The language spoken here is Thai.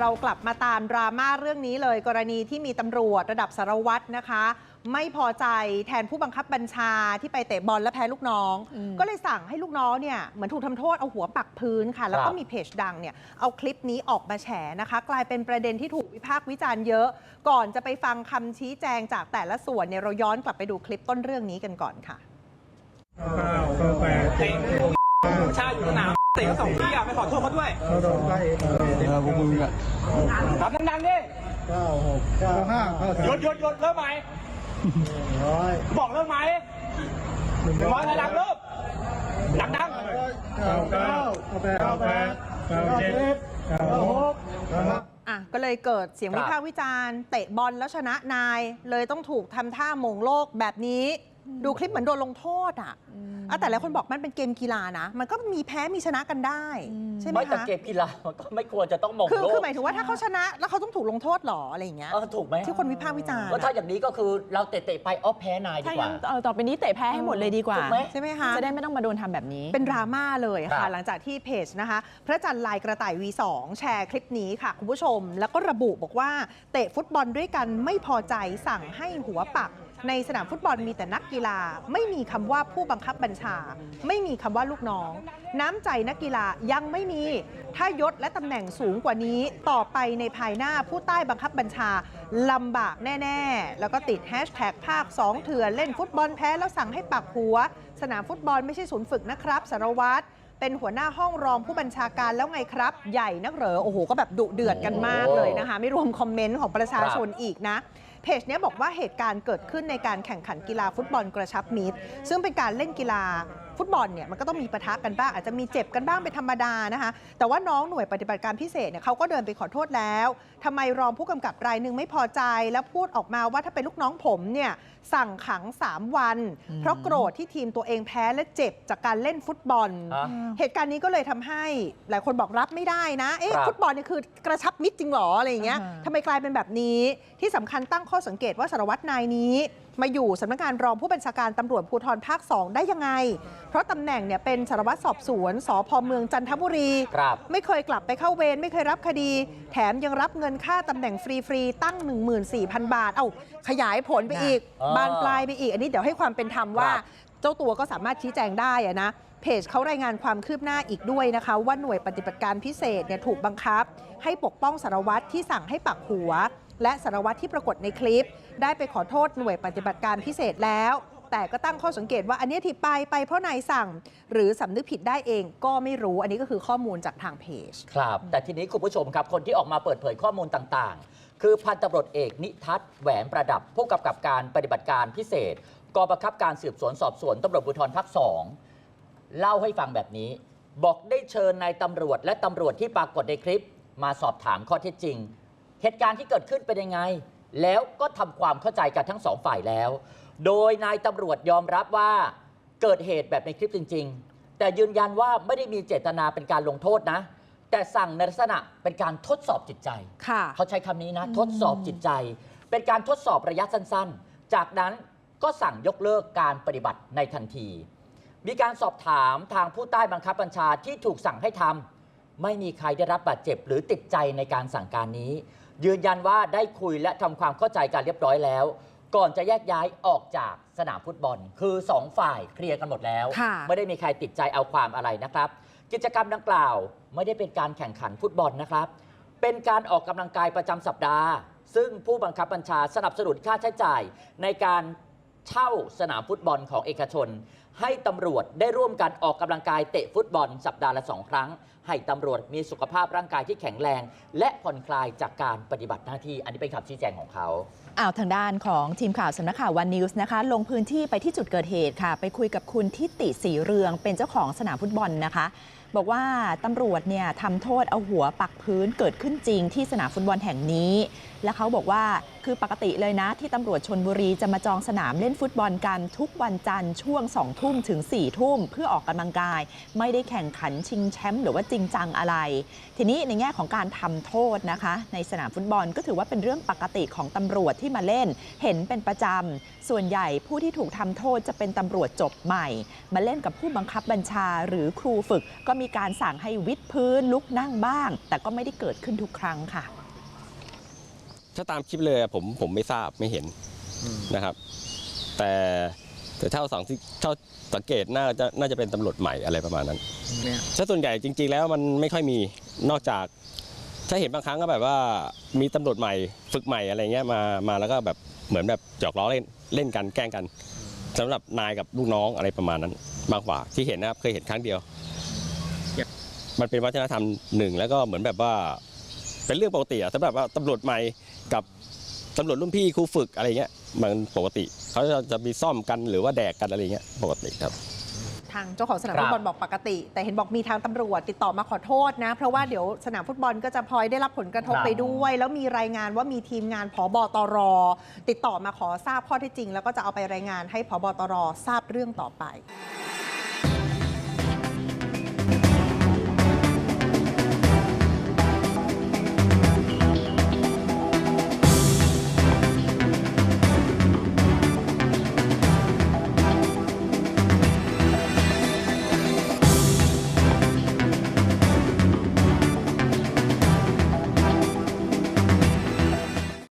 เรากลับมาตามดราม่าเรื่องนี้เลยกรณีที่มีตำรวจระดับสารวัตรนะคะ ไม่พอใจแทนผู้บังคับบัญชาที่ไปเตะบอลและแพ้ลูกน้องอืมก็เลยสั่งให้ลูกน้องเนี่ยเหมือนถูกทำโทษเอาหัวปักพื้นค่ะ แล้วก็ครับมีเพจดังเนี่ยเอาคลิปนี้ออกมาแฉนะคะ กลายเป็นประเด็นที่ถูกวิพากษ์วิจารณ์เยอะ ก่อนจะไปฟังคำชี้แจงจากแต่ละส่วนเนี่ยเราย้อนกลับไปดูคลิปต้นเรื่องนี้กันก่อนค่ะเก้าเก้าแปดเตะชาอยู่สนามเตะสองทีอะไปขอโทษเขาด้วยเก้าสองเก้าเอ็ดเก้าเอ็ดเออพวกมึงอะรับดังๆดิเก้าหกเก้าห้าเก้าหสายุมดหยุดหยุดเริ่มไหมร้อยบอกเริ่มไหมหนึ่งหนึ่งร้อยถอยหลังเริ่มดังเก้าเก้าเก้าแปดเก้าเจ็ดเก้าหกเก้าห้าอะก็เลยเกิดเสียงครับวิพากษ์วิจารณ์เตะบอลแล้วชนะนาย เลยต้องถูกทำท่าโมงโลกแบบนี้ ดูคลิปเหมือนโดนลงโทษอะอะแต่หลายคนบอกมันเป็นเกมกีฬานะ มันก็มีแพ้มีชนะกันได้ ใช่ไหมไม่แต่คะเกมกีฬามันก็ไม่ควรจะต้องมองคือโลกคือหมายถึงว่าถ้าเขาชนะแล้วเขาต้องถูกลงโทษหรออะไรอย่างเงี้ยเออถูกไหมที่คนวิพากษ์วิจารณ์ก็ถ้าอย่างนี้ก็คือเราเตะๆไปอ้อแพ้นายดีถ้ากงั้ว่านเออต่อไปนี้เตะแพ้ให้หมดเลยดีกว่าถูกไหมใช่ไหมคะจะได้ไม่ต้องมาโดนทำแบบนี้ เป็นดราม่าเลยครัค่ะบหลังจากที่เพจนะคะ พระจันทร์ลายกระต่าย V2 แชร์คลิปนี้ค่ะคุณผู้ชม แล้วก็ระบุบอกว่าเตะฟุตบอลด้วยกันไม่พอใจสั่งให้หัวปัก ในสนามฟุตบอลมีแต่นักกีฬา ไม่มีคำว่าผู้บังคับบัญชา ไม่มีคำว่าลูกน้อง น้ำใจนักกีฬายังไม่มี ถ้ายศและตำแหน่งสูงกว่านี้ต่อไปในภายหน้าผู้ใต้บังคับบัญชาลำบากแน่ ๆ แล้วก็ติดแฮชแท็กภาค2เถื่อนเล่นฟุตบอลแพ้แล้วสั่งให้ปักหัว สนามฟุตบอลไม่ใช่ศูนย์ฝึกนะครับสารวัตรเป็นหัวหน้าห้องรองผู้บัญชาการแล้วไงครับ ใหญ่นักเหรอโอ้โห ก็แบบดุเดือดกันมากเลยนะคะ ไม่รวมคอมเมนต์ของประชาชนอีกนะ เพจเนี้ยบอกว่าเหตุการณ์เกิดขึ้นในการแข่งขันกีฬาฟุตบอลกระชับมิตร ซึ่งเป็นการเล่นกีฬา ฟุตบอลเนี่ยมันก็ต้องมีปะทะกันบ้างอาจจะมีเจ็บกันบ้างเป็นธรรมดานะคะแต่ว่าน้องหน่วยปฏิบัติการพิเศษเนี่ยเขาก็เดินไปขอโทษแล้วทำไมรองผู้กำกับรายหนึ่งไม่พอใจแล้วพูดออกมาว่าถ้าเป็นลูกน้องผมเนี่ยสั่งขัง 3 วัน เพราะโกรธที่ทีมตัวเองแพ้และเจ็บจากการเล่นฟุตบอลอะเหตุการณ์นี้ก็เลยทำให้หลายคนบอกรับไม่ได้นะเอ๊ะครับฟุตบอลเนี่ยคือกระชับมิตรจริงเหรออะไรอย่างเงี้ยอ่าทำไมกลายเป็นแบบนี้ที่สำคัญตั้งข้อสังเกตว่าสารวัตรนายนี้ มาอยู่สำนักงานรองผู้บัญชาการตำรวจภูธรภาค 2 ได้ยังไง เพราะตำแหน่งเนี่ยเป็นสารวัตรสอบสวนสพเมืองจันทบุรี ครับไม่เคยกลับไปเข้าเวรไม่เคยรับคดี แถมยังรับเงินค่าตำแหน่งฟรีๆตั้ง 14,000 บาท เอาขยายผลไปอีกอ่าบานปลายไปอีก อันนี้เดี๋ยวให้ความเป็นธรรมว่า ครับ เจ้าตัวก็สามารถชี้แจงได้อะนะเพจเขารายงานความคืบหน้าอีกด้วยนะคะ ว่าหน่วยปฏิบัติการพิเศษเนี่ยถูกบังคับ ให้ปกป้องสารวัตรที่สั่งให้ปักหัว และสารวัตรที่ปรากฏในคลิป ได้ไปขอโทษหน่วยปฏิบัติการพิเศษแล้ว แต่ก็ตั้งข้อสังเกตว่าอันนี้ที่ไปไปเพราะนายสั่ง หรือสำนึกผิดได้เองก็ไม่รู้อันนี้ก็คือข้อมูลจากทางเพจ ครับ แต่ทีนี้คุณผู้ชมครับ คนที่ออกมาเปิดเผยข้อมูลต่างๆ คือพันตำรวจเอกนิทัศน์แหวนประดับผู้กำกับการปฏิบัติการพิเศษกองบังคับการสืบสวนสอบสวนตำรวจภูธรภาคสองเล่าให้ฟังแบบนี้ บอกได้เชิญนายตำรวจและตำรวจที่ปรากฏในคลิป มาสอบถามข้อเท็จจริง เหตุการณ์ที่เกิดขึ้นเป็นยังไง แล้วก็ทำความเข้าใจกันทั้งสองฝ่ายแล้ว โดยนายตำรวจยอมรับว่าเกิดเหตุแบบในคลิปจริง ๆ แต่ยืนยันว่าไม่ได้มีเจตนาเป็นการลงโทษนะ แต่สั่งในลักษณะเป็นการทดสอบจิตใจ ค่ะ เขาใช้คำนี้นะทดสอบจิตใจ เป็นการทดสอบระยะสั้นๆ จากนั้นก็สั่งยกเลิกการปฏิบัติในทันที มีการสอบถามทางผู้ใต้บังคับบัญชาที่ถูกสั่งให้ทำไม่มีใครได้รับบาดเจ็บหรือติดใจในการสั่งการนี้ ยืนยันว่าได้คุยและทำความเข้าใจกันเรียบร้อยแล้ว ก่อนจะแยกย้ายออกจากสนามฟุตบอล คือสองฝ่ายเคลียร์กันหมดแล้ว ค่ะ ไม่ได้มีใครติดใจเอาความอะไรนะครับ กิจกรรมดังกล่าวไม่ได้เป็นการแข่งขันฟุตบอลนะครับ เป็นการออกกำลังกายประจำสัปดาห์ ซึ่งผู้บังคับบัญชาสนับสนุนค่าใช้จ่ายในการ เช่าสนามฟุตบอลของเอกชน ให้ตำรวจได้ร่วมกันออกกำลังกายเตะฟุตบอลสัปดาห์ละสองครั้ง ให้ตำรวจมีสุขภาพร่างกายที่แข็งแรง และผ่อนคลายจากการปฏิบัติหน้าที่ อันนี้เป็นคำชี้แจงของเขาอ้าวทางด้านของทีมข่าวสำนักข่าววันนิวส์นะคะ ลงพื้นที่ไปที่จุดเกิดเหตุค่ะ ไปคุยกับคุณทิติสีเรืองเป็นเจ้าของสนามฟุตบอลนะคะบอกว่าตำรวจเนี่ยทำโทษเอาหัวปักพื้นเกิดขึ้นจริงที่สนามฟุตบอลแห่งนี้ และเขาบอกว่า คือปกติเลยนะ ที่ตำรวจชนบุรีจะมาจองสนามเล่นฟุตบอลกันทุกวันจันทร์ช่วง2ทุ่มถึง4ทุ่มเพื่อออกกำลังกาย ไม่ได้แข่งขันชิงแชมป์หรือว่าจริงจังอะไร ทีนี้ในแง่ของการทำโทษนะคะ ในสนามฟุตบอลก็ถือว่าเป็นเรื่องปกติของตำรวจที่มาเล่น เห็นเป็นประจำส่วนใหญ่ผู้ที่ถูกทำโทษจะเป็นตำรวจจบใหม่ มาเล่นกับผู้บังคับบัญชาหรือครูฝึก ก็มีการสั่งให้วิดพื้นลุกนั่งบ้าง แต่ก็ไม่ได้เกิดขึ้นทุกครั้งค่ะ ถ้าตามคลิปเลยอะผมผมไม่ทราบไม่เห็นนะครับ แต่แต่เท่าสังที่เท่าสังเกตน่าจะน่าจะเป็นตำรวจใหม่อะไรประมาณนั้นถ้าส่วนใหญ่จริง ๆ แล้วมันไม่ค่อยมีนอกจาก ถ้าเห็นบางครั้งก็แบบว่ามีตำรวจใหม่ฝึกใหม่อะไรเงี้ยมามาแล้วก็แบบเหมือนแบบหยอกล้อเล่นเล่นกันแกล้งกันสำหรับนายกับลูกน้องอะไรประมาณนั้นมากกว่าที่เห็นนะครับเคยเห็นครั้งเดียว มันเป็นวัฒนธรรมหนึ่งแล้วก็เหมือนแบบว่า เป็นเรื่องปกติอะสำหรับว่าตำรวจใหม่กับตำรวจรุ่นพี่ครูฝึกอะไรเงี้ยมันปกติเขาจะจะมีซ่อมกันหรือว่าแดกกันอะไรเงี้ยปกติครับ ทางเจ้าของสนามครับฟุตบอลบอกปกติ แต่เห็นบอกมีทางตำรวจติดต่อมาขอโทษนะ เพราะว่าเดี๋ยวสนามฟุตบอลก็จะพลอยได้รับผลกระทบครับ ไปด้วย แล้วมีรายงานว่ามีทีมงานผบตร ติดต่อมาขอทราบข้อเท็จจริง แล้วก็จะเอาไปรายงานให้ผบตรทราบเรื่องต่อไป